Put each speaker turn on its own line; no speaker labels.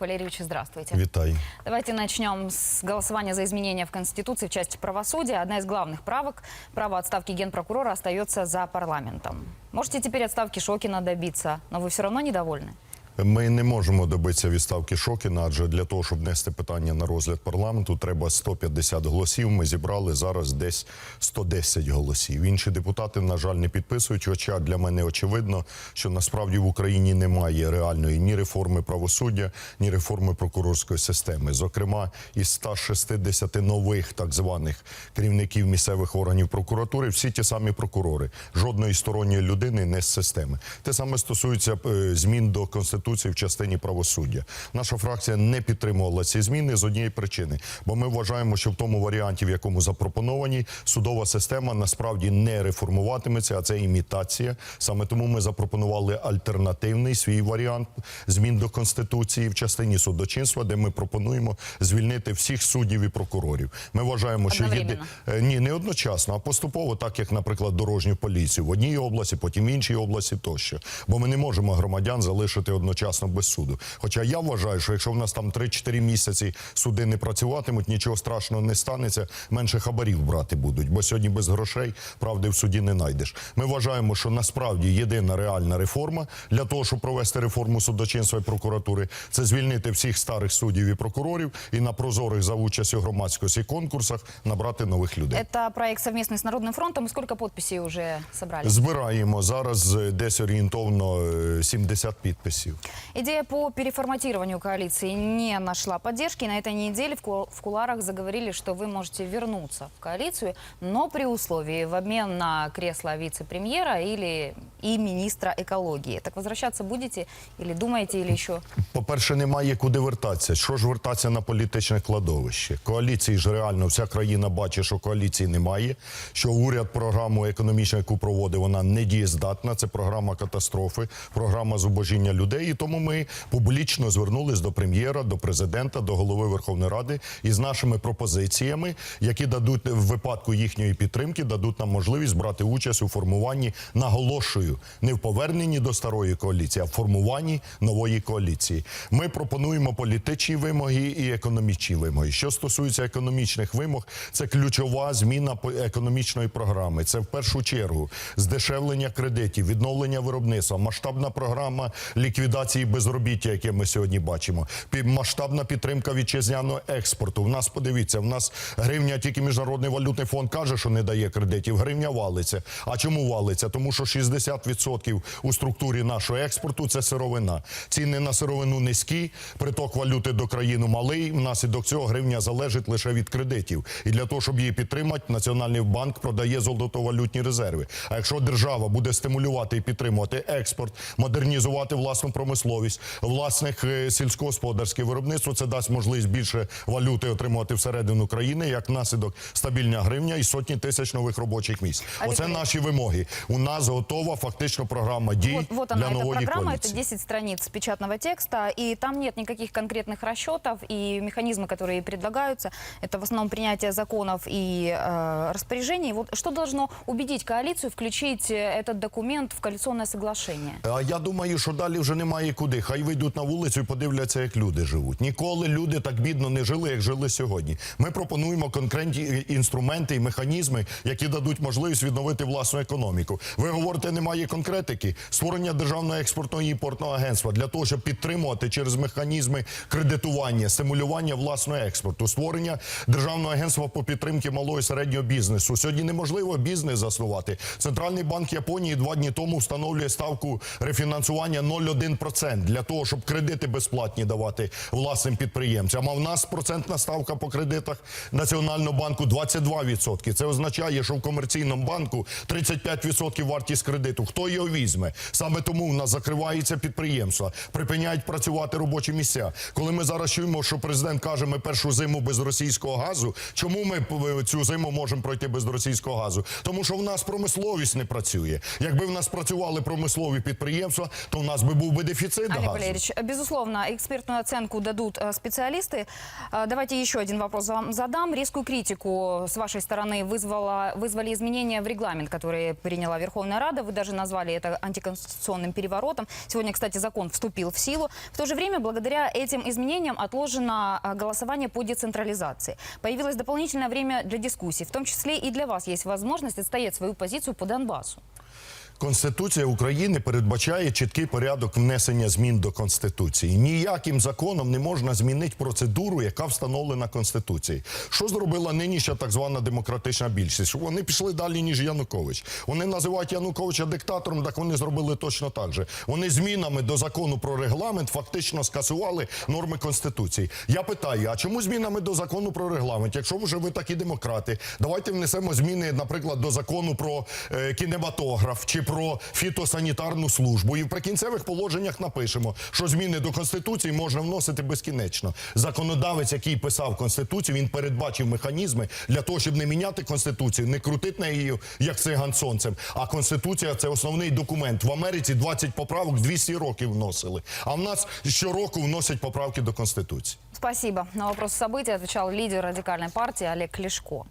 Валерьевич, здравствуйте.
Вітаю.
Давайте начнем с голосования за изменения в Конституции в части правосудия. Одна из главных правок – право отставки генпрокурора остается за парламентом. Можете теперь отставки Шокина добиться, но вы все равно недовольны?
Ми не можемо добитися відставки Шокіна, адже для того, щоб внести питання на розгляд парламенту, треба 150 голосів. Ми зібрали зараз десь 110 голосів. Інші депутати, на жаль, не підписують. Хоча для мене очевидно, що насправді в Україні немає реальної ні реформи правосуддя, ні реформи прокурорської системи. Зокрема, із 160 нових так званих керівників місцевих органів прокуратури, всі ті самі прокурори, жодної сторонньої людини не з системи. Те саме стосується е, змін до конституції в частині правосуддя. Наша фракція не підтримувала ці зміни з однієї причини, бо ми вважаємо, що в тому варіанті, в якому запропоновані, судова система насправді не реформуватиметься, а це імітація. Саме тому ми запропонували альтернативний свій варіант змін до конституції в частині судочинства, де ми пропонуємо звільнити всіх суддів і прокурорів. Ми вважаємо, що
Одновременно?
Е, Ні, не одночасно, а поступово, так як, наприклад, дорожню поліцію в одній області, потім в іншій області тощо. Бо ми не можемо громадян залишити одночасно без суду. Хоча я вважаю, що якщо в нас там 3-4 місяці суди не працюватимуть, нічого страшного не станеться, менше хабарів брати будуть. Бо сьогодні без грошей правди в суді не знайдеш. Ми вважаємо, що насправді єдина реальна реформа для того, щоб провести реформу судочинства і прокуратури, це звільнити всіх старих суддів і прокурорів і на прозорих за участю громадськості конкурсах набрати нових людей.
Это проект совместный с Народным фронтом. И сколько подписей уже собрали?
Збираємо зараз е, десь орієнтовно е, 70 підписів.
Идея по переформатированию коалиции не нашла поддержки. На этой неделе в ку- в куларах заговорили, что вы можете вернуться в коалицию, но при условии в обмен на кресло вице-премьера или и министра экологии. Так возвращаться будете или думаете, или еще?
По-перше, немає куди вертатися. Що ж вертатися на політичне кладовище? Коаліції ж реально вся країна бачить, що коаліції немає. Що уряд програму економічну, яку проводить, вона не дієздатна. Це програма катастрофи, програма зубожіння людей. І тому ми публічно звернулись до прем'єра, до президента, до голови Верховної Ради із нашими пропозиціями, які дадуть в випадку їхньої підтримки, дадуть нам можливість брати участь у формуванні. Наголошую, не в поверненні до старої коаліції, а в формуванні нової коаліції. Ми пропонуємо політичні вимоги і економічні вимоги. Що стосується економічних вимог, це ключова зміна економічної програми. Це в першу чергу здешевлення кредитів, відновлення виробництва, масштабна програма ліквідації безробіття, яке ми сьогодні бачимо. Масштабна підтримка вітчизняного експорту. В нас подивіться, в нас гривня, тільки міжнародний валютний фонд каже, що не дає кредитів. Гривня валиться. А чому валиться? Тому що 60% у структурі нашого експорту це сировина. Ціни на сировину низькі, приток валюти до країни малий. Внаслідок цього гривня залежить лише від кредитів. І для того, щоб її підтримати, Національний банк продає золотовалютні резерви. А якщо держава буде стимулювати і підтримувати експорт, модернізувати власну промисловість, власних е, сільськогосподарське виробництво, це дасть можливість більше валюти отримувати всередину країни, як наслідок стабільна гривня і сотні тисяч нових робочих місць. Оце
Олег
наші вимоги. У нас готова фактично програма дій
Вот, вот
для
она, эта
нової
программа,
коаліції.
это 10 страниц печатного текста, и там нет никаких конкретных расчетов, и механизмы, которые предлагаются, это в основном принятие законов и э, распоряжений. Вот что должно убедить коалицию включить э, этот документ в коалиционное соглашение?
А я думаю, що далі вже немає куди. Хай вийдуть на вулицю і подивляться, як люди живуть. Ніколи люди так бідно не жили, як жили сьогодні. Ми пропонуємо конкретні інструменти і механізми, які дадуть можливість відновити власну економіку. Ви говорите, немає конкретики. Створення державного експортного і імпортного агентства для того, щоб підтримувати через механізми кредитування, стимулювання власного експорту, створення державного агентства по підтримці малого і середнього бізнесу. Сьогодні неможливо бізнес заснувати. Центральний банк Японії два дні тому встановлює ставку рефінансування 0,1% для того, щоб кредити безплатні давати власним підприємцям. А в нас процентна ставка по кредитах Національного банку 22%. Це означає, що в комерційному банку 35% вартість кредиту. Хто його візьме? Саме тому в нас закриваються підприємства, припиняють працювати робочі місця. Коли ми зараз чуємо, що президент каже, ми першу зиму без російського газу. Чому ми е, цю зиму можемо пройти без російського газу? Тому що в нас промисловість не працює. Якби в нас працювали промислові підприємства, то в нас би був би дефіцит дефіцит
Олег
газу.
Валерьевич, безусловно, экспертную оценку дадут э, специалисты. Э, Давайте еще один вопрос вам задам. Резкую критику с вашей стороны вызвало, вызвали изменения в регламент, которые приняла Верховная Рада. Вы даже назвали это антиконституционным переворотом. Сегодня, кстати, закон вступил в силу. В то же время, благодаря этим изменениям отложено э, голосование по децентрализации. Появилось дополнительное время для дискуссий. В том числе и для вас есть возможность отстоять свою позицию по Донбассу.
Конституція України передбачає чіткий порядок внесення змін до Конституції. Ніяким законом не можна змінити процедуру, яка встановлена Конституцією. Що зробила нинішня так звана демократична більшість? Вони пішли далі, ніж Янукович. Вони називають Януковича диктатором, так вони зробили точно так же. Вони змінами до закону про регламент фактично скасували норми Конституції. Я питаю: а чому змінами до закону про регламент? Якщо вже ви такі демократи, давайте внесемо зміни, наприклад, до закону про е, кінематограф чи про фітосанітарну службу. І в прикінцевих положеннях напишемо, що зміни до конституції можна вносити безкінечно. Законодавець, який писав конституцію, він передбачив механізми для того, щоб не міняти конституцію, не крутити нею як циган сонцем. А конституція це основний документ. В Америці 20 поправок 200 років вносили. А в нас щороку вносять поправки до конституції.
Спасибо. На вопрос событий отвечал лидер радикальной партии Олег Клешко.